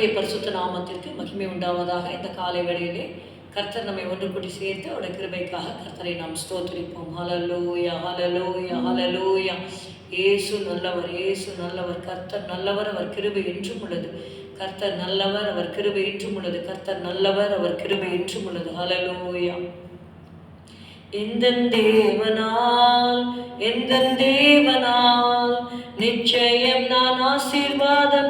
கர்த்தருடைய பரிசுத்த நாமத்திற்கு மகிமை உண்டாவதாக. இந்த காலை வேளையிலே கர்த்தர் நம்மை ஒன்று கூட்டி சேர்த்து அவருடைய கிருபைக்காக கர்த்தரை நாம் ஸ்தோத்திரிப்போம். ஹலலூயா ஹலலூயா ஹலலூயா ஏசு நல்லவர் ஏசு நல்லவர். கர்த்தர் நல்லவர் அவர் கிருபை என்றும் உள்ளது. கர்த்தர் நல்லவர் அவர் கிருபை என்றும் உள்ளது. கர்த்தர் நல்லவர் அவர் கிருபை என்றும் உள்ளது. ஹலலூயா எந்த தேவனால் எந்த தேவனால் நிச்சயம் நான் ஆசீர்வாதம்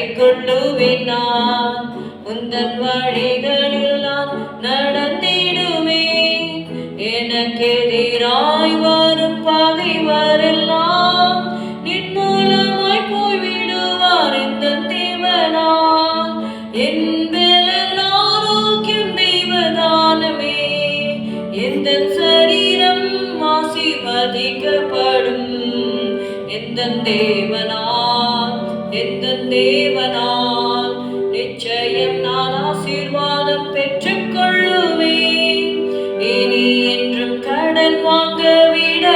கைக்கொள்ளுவேன் நான். உந்தன் வழிகளில் நான் எனக்கு எதிராய் வரும் பகைவரெல்லாம் நின் மூலமாய் போய்விடுவார் இந்த தேவனால். என் ஆரோக்கியம் தெய்வதானமே. எந்த சரீரம் ஆசீர்வதிக்கப்படும். எந்த தேவனால் எந்த தேவனால் நிச்சயம் நான் ஆசீர்வாதம் பெற்றுக்கொள்ளுவேன். இனி என்றும் கடன் வாங்க விட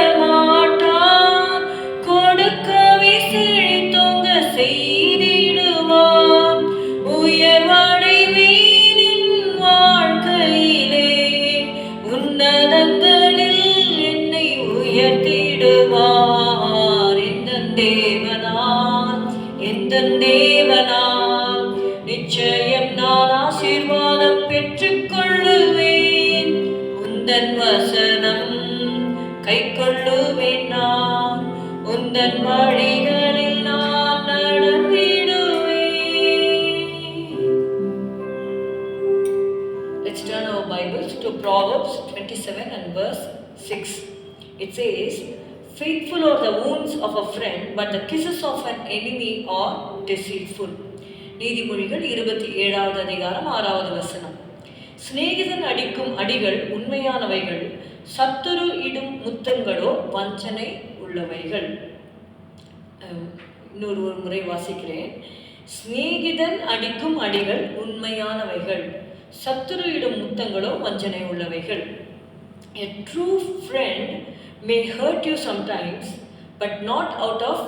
எந்த தேவனால் நிச்சயம் நான் ஆசீர்வாதம் பெற்றுக் கொள்ளுவேன் உந்தன் வசனம் கை கொள்ளுவேன் நான். உந்தன் வழிகளில் நான் நடந்திடுவேன். Let's turn our Bibles to Proverbs 27 and verse 6. It says, Faithful are the wounds of a friend, but the kisses of an enemy are deceitful. நீதிமொழிகள் இருபத்தி ஏழாவது அதிகாரம் ஆறாவது வசனம். சிநேகிதன் அடிக்கும் அடிகள் உண்மையானவைகள் சத்துரு இடும் முத்தங்களோ வஞ்சனை உள்ளவைகள். இன்னொரு ஒரு முறை வாசிக்கிறேன். சிநேகிதன் அடிக்கும் அடிகள் உண்மையானவைகள் சத்துரு இடும் முத்தங்களோ வஞ்சனை உள்ளவைகள். A true friend may hurt you sometimes, but not out of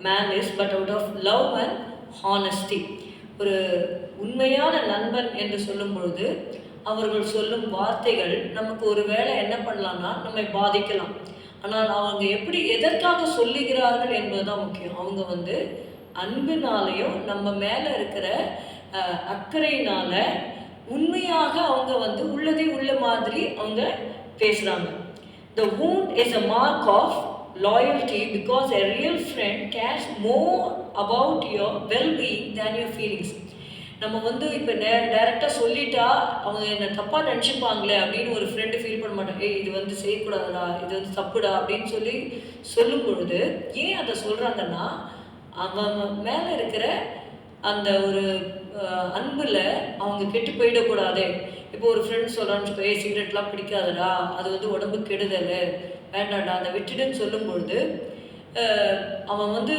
malice, but out of love and honesty. ஒரு உண்மையான நண்பன் என்று சொல்லும் பொழுது அவர்கள் சொல்லும் வார்த்தைகள் நமக்கு ஒரு வேளை என்ன பண்ணலாம்னா நம்மை பாதிக்கலாம். ஆனால் அவங்க எப்படி எதற்காக சொல்லுகிறார்கள் என்பதுதான் முக்கியம். அவங்க வந்து அன்பினாலேயும் நம்ம மேலே இருக்கிற அக்கறையினால உண்மையாக அவங்க வந்து உள்ளதே உள்ள மாதிரி அவங்க பேசுகிறாங்க The wound is a mark of loyalty because a real friend cares more about your well-being than your feelings. நம்ம வந்து இப்போ டே டேரெக்டாக சொல்லிட்டா அவங்க என்னை தப்பாக நினச்சிப்பாங்களே அப்படின்னு ஒரு ஃப்ரெண்டு ஃபீல் பண்ண மாட்டாங்க ஏய் இது வந்து செய்யக்கூடாதுடா இது வந்து தப்புடா அப்படின்னு சொல்லி சொல்லும் பொழுது ஏன் அதை சொல்கிறாங்கன்னா அவன் மேலே இருக்கிற அந்த ஒரு அன்பில் அவங்க கெட்டு போயிடக்கூடாது இப்போ ஒரு ஃப்ரெண்ட் சொல்கிறான்னு வச்சுக்கோ சிகரெட்லாம் பிடிக்காதடா அது வந்து உடம்பு கெடுதல் வேண்டாம்டா அதை விட்டுடுன்னு சொல்லும் பொழுது அவன் வந்து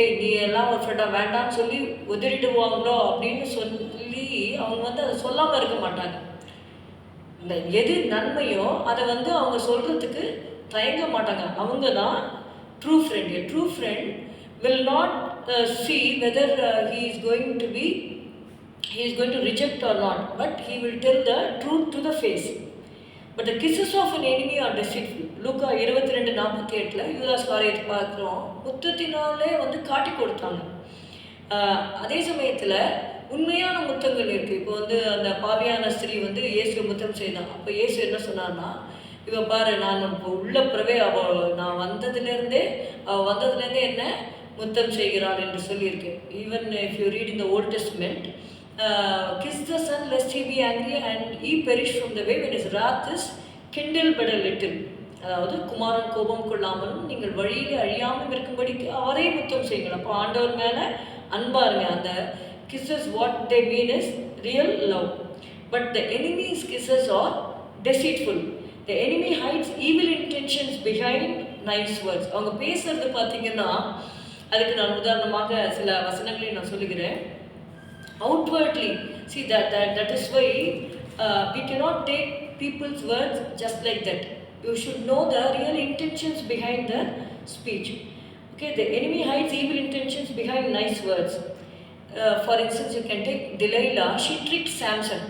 ஏய் நீ எல்லாம் ஒரு ஃப்ரெண்டாக வேண்டாம்னு சொல்லி உதறிடுவாங்களோ? அப்படின்னு சொல்லி அவங்க வந்து அதை சொல்லாமல் இருக்க மாட்டாங்க. இந்த எது நன்மையோ அதை வந்து அவங்க சொல்கிறதுக்கு தயங்க மாட்டாங்க. அவங்க தான் true friend true friend will not see whether he is going to be he is going to reject or not but he will tell the truth to the face. But the kisses of an enemy are deceitful. லூக்கா இருபத்தி ரெண்டு நாற்பத்தி எட்டில் யூதாஸ் வாரியத்தை பார்க்குறோம் முத்தத்தினாலே வந்து காட்டி கொடுத்தாங்க. அதே சமயத்தில் உண்மையான முத்தங்கள் இருக்குது இப்போ வந்து அந்த பாவியான ஸ்திரீ வந்து இயேசு முத்தம் செய்தான். அப்போ இயேசு என்ன சொன்னார்னா இவன் பாரு நான் இப்போ உள்ள பிறவே அவள் நான் வந்ததுலேருந்தே அவள் வந்ததுலேருந்தே என்ன முத்தம் செய்கிறாள் என்று சொல்லியிருக்கேன் ஈவன் இஃப் யூ ரீட் இந்த old testament kiss the son lest he be angry and he perish from the way when his wrath. Is kindled but a little. அதாவது குமாரன் கோபம் கொள்ளாமலும் நீங்கள் வழியில் அழியாமல் இருக்கும்படிக்கு அவரே முத்தம் செய்யுங்கள். அப்போ ஆண்டவர் மேலே அன்பா இருங்க. அந்த kisses what they mean is real love but the enemies kisses are deceitful the enemy hides evil intentions behind nice words அவங்க பேசுறது பார்த்தீங்கன்னா அதுக்கு நான் உதாரணமாக சில வசனங்களை நான் சொல்லுகிறேன். outwardly see that that, that is why uh, we cannot take people's words just like that you should know the real intentions behind the speech okay the enemy hides evil intentions behind nice words uh, for instance you can take delilah she tricked samson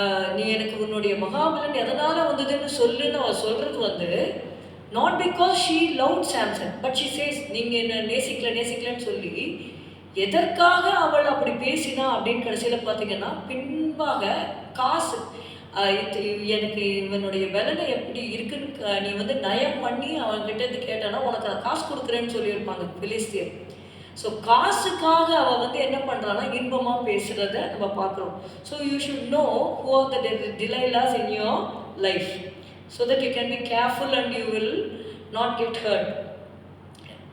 uh, நீ எனக்கு உன்னுடைய மகாபலன் எதனால வந்ததுன்னு சொல்லுன்னு அவ சொல்றது வந்து not because she love Samson but she says நீங்கள் என்ன நேசிக்கல நேசிக்கலன்னு சொல்லி எதற்காக அவள் அப்படி பேசினா அப்படின்னு கடைசியில் பார்த்தீங்கன்னா பின்பாக காசு. இது எனக்கு இவனுடைய விலனை எப்படி இருக்குன்னு நீ வந்து நயம் பண்ணி அவன்கிட்ட இருந்து கேட்டானா உனக்கு நான் காசு கொடுக்குறேன்னு சொல்லியிருப்பாங்க பிலிஸ்தியர். ஸோ காசுக்காக அவள் வந்து என்ன பண்ணுறான்னா இன்பமாக பேசுகிறத நம்ம பார்க்குறோம். So you should know who are the Delilahs in your life so that you can be careful and you will not get hurt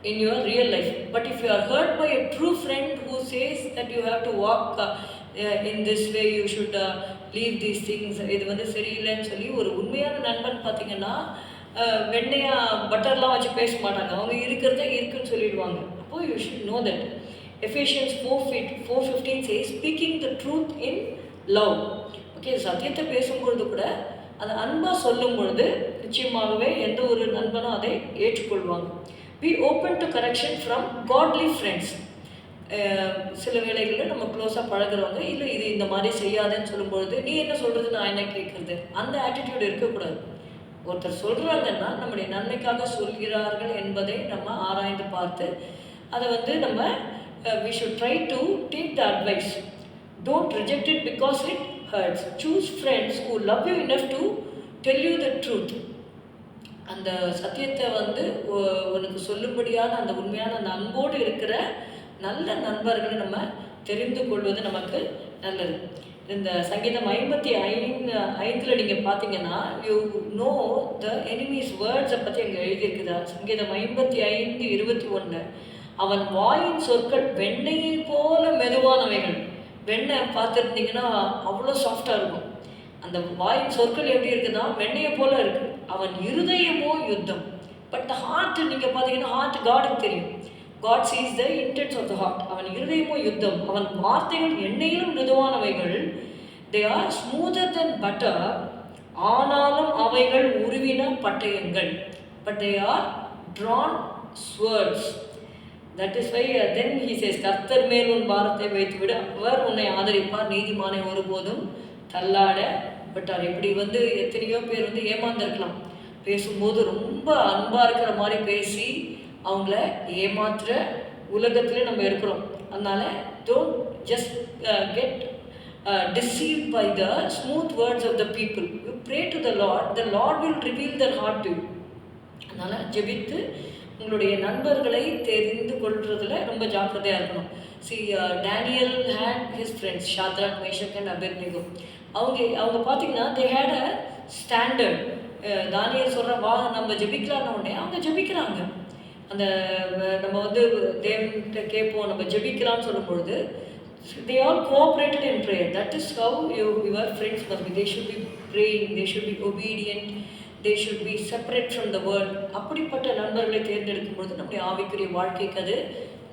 in your real life. But if you are hurt by a true friend who says that you have to walk uh, uh, in this way, you should uh, leave these things, இது வந்து சரியில்லைன்னு சொல்லி ஒரு உண்மையான நண்பன் பார்த்தீங்கன்னா வெண்ணையாக பட்டர்லாம் வச்சு பேச மாட்டாங்க. அவங்க இருக்கிறத இருக்குன்னு சொல்லிடுவாங்க. அப்போது you should know that Ephesians four fit four fifteen says speaking the truth in love okay சத்தியத்தை பேசும்பொழுது கூட அதை அன்பாக சொல்லும் பொழுது நிச்சயமாகவே எந்த ஒரு நண்பனும் அதை ஏற்றுக்கொள்வாங்க. Be open to correction from godly friends சில வேளைகளில் நம்ம க்ளோஸாக பழகுறவங்க இல்லை இது இந்த மாதிரி செய்யாதேன்னு சொல்லும்பொழுது நீ என்ன சொல்கிறது நான் என்ன கேட்குறது? அந்த ஆட்டிடியூட் இருக்கக்கூடாது. ஒருத்தர் சொல்கிறாங்கன்னா நம்முடைய நன்மைக்காக சொல்கிறார்கள் என்பதை நம்ம ஆராய்ந்து பார்த்து அதை வந்து நம்ம we should try to take the advice don't reject it because it hurts choose friends who love you enough to tell you the truth அந்த சத்தியத்தை வந்து உனக்கு சொல்லும்படியான அந்த உண்மையான அந்த அன்போடு இருக்கிற நல்ல நண்பர்களை நம்ம தெரிந்து கொள்வது நமக்கு நல்லது. இந்த சங்கீதம் ஐம்பத்தி ஐந்து ஐந்தில் நீங்கள் பார்த்தீங்கன்னா யூ நோ த எனிமீஸ் வேர்ட்ஸை பற்றி அங்கே எழுதியிருக்குதா? சங்கீதம் ஐம்பத்தி ஐந்து இருபத்தி ஒன்று அவன் வாயின் சொற்கள் வெண்ணெயை போல மெதுவானவைகள். வெண்ணெய் பார்த்துருந்தீங்கன்னா அவ்வளோ சாஃப்டாக இருக்கும். அந்த வாயின் சொற்கள் எப்படி இருக்குதுன்னா வெண்ணெயை போல இருக்குது அவன் இருதயமோ யுத்தம். பட் த ஹார்ட் நீங்கள் பார்த்தீங்கன்னா ஹார்ட் காடுக்கு தெரியும். God sees the intents of the heart அவன் இருதயமோ யுத்தம். அவன் வார்த்தைகள் எண்ணெயிலும் மிருதுவானவைகள். They are smoother than butter ஆனாலும் அவைகள் உருவின பட்டயங்கள். But they are drawn swords that is why then he says கர்த்தர் மேல் உன் பாரத்தை வைத்துவிட. அவர் உன்னை ஆதரிப்பார். நீதிமானை ஒருபோதும் தள்ளாட பட்டார். இப்படி வந்து எத்தனையோ பேர் வந்து ஏமாந்துருக்கலாம். பேசும்போது ரொம்ப அன்பாக இருக்கிற மாதிரி பேசி அவங்கள ஏமாத்துற உலகத்துல நம்ம இருக்கிறோம். அதனால don't just get deceive by the smooth words of the people you pray to the lord the lord will reveal the heart to அதனால் ஜெபித்து உங்களுடைய நண்பர்களை தெரிந்து கொள்றதுல ரொம்ப ஜாக்கிரதையாக இருக்கணும். See Daniel had his friends Shadrach Meshach and Abednego அவங்க அவங்க பார்த்தீங்கன்னா தே ஹேட் அ ஸ்டாண்டர்ட் தானியல் uh, சொல்கிற வா நம்ம ஜெபிக்கலான்னு உடனே அவங்க ஜெபிக்கிறாங்க. அந்த நம்ம வந்து தேவன்கிட்ட கேட்போம் நம்ம ஜெபிக்கலாம்னு சொல்லும்பொழுது they all cooperated in prayer that is how you your friends must they should should be praying they should be they should be separate from the world அப்படிப்பட்ட நண்பர்களை தேர்ந்தெடுக்கும் பொழுது நம்முடைய ஆவிக்குரிய வாழ்க்கைக்கு அது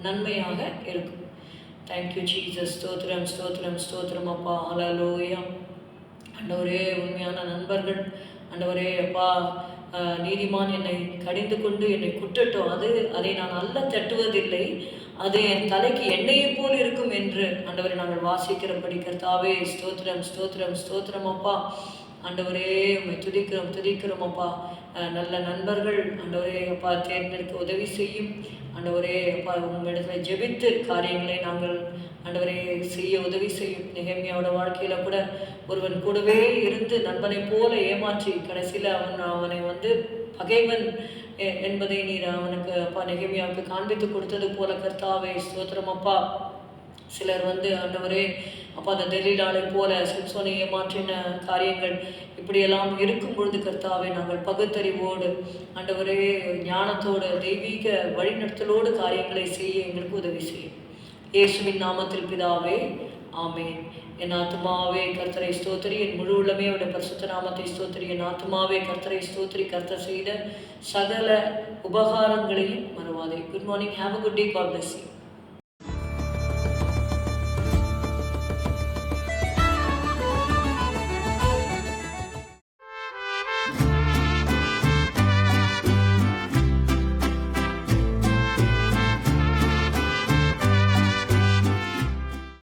நன்மையாக இருக்கும். தேங்க்யூ ஜீசஸ் ஸ்தோத்திரம் ஸ்தோத்திரம் ஸ்தோத்திரம் அப்பா. ஹalleluya அண்டவரே உண்மையான நண்பர்கள். அண்டவரே அப்பா. நீதிமான் என்னை கடிந்து கொண்டு என்னை குற்றட்டும் அது அதை நான் அல்ல தட்டுவதில்லை. அது என் தலைக்கு எண்ணெயை போல் இருக்கும் என்று அண்டவரை நாங்கள் வாசிக்கிறபடி கர்த்தாவே ஸ்தோத்திரம் ஸ்தோத்திரம் ஸ்தோத்திரம் அப்பா. ஆண்டவரே உம்மை துதிக்கிறோம் துதிக்கிறோம் அப்பா. நல்ல நண்பர்கள் ஆண்டவரே அப்பா தேர்ந்தெடுக்க உதவி செய்யும். ஆண்டவரே அப்பா உங்களிடத்தில் ஜெபித்து காரியங்களை நாங்கள் ஆண்டவரே செய்ய உதவி செய்யும். நிகழ்மையோட வாழ்க்கையில் கூட ஒருவன் கூடவே இருந்து நண்பனை போல ஏமாற்றி கடைசியில் அவன் அவனை வந்து பகைவன் என்பதை நீர் அவனுக்கு அப்பா நிகழ்மையாவுக்கு காண்பித்து கொடுத்தது போல கர்த்தாவே ஸ்தோத்திரம் அப்பா. சிலர் வந்து ஆண்டவரே அப்போ அந்த டெல்லிலாலை போல சிம்சோனை ஏமாற்றின காரியங்கள் இப்படியெல்லாம் இருக்கும் பொழுது கர்த்தாவே நாங்கள் பகுத்தறிவோடு ஆண்டவரே ஞானத்தோடு தெய்வீக வழிநடத்தலோடு காரியங்களை செய்ய எங்களுக்கு உதவி செய்யும். இயேசுவின் நாமத்தில் பிதாவே ஆமேன். என் ஆத்மாவே கர்த்தரை ஸ்தோத்திரி. என் முழு உள்ளமே அவருடைய பரிசுத்த நாமத்தை ஸ்தோத்திரி. என் ஆத்மாவே கர்த்தரை ஸ்தோத்திரி. கர்த்தர் செய்த சகல உபகாரங்களையும் மறவாதே. Good morning have a good day God bless you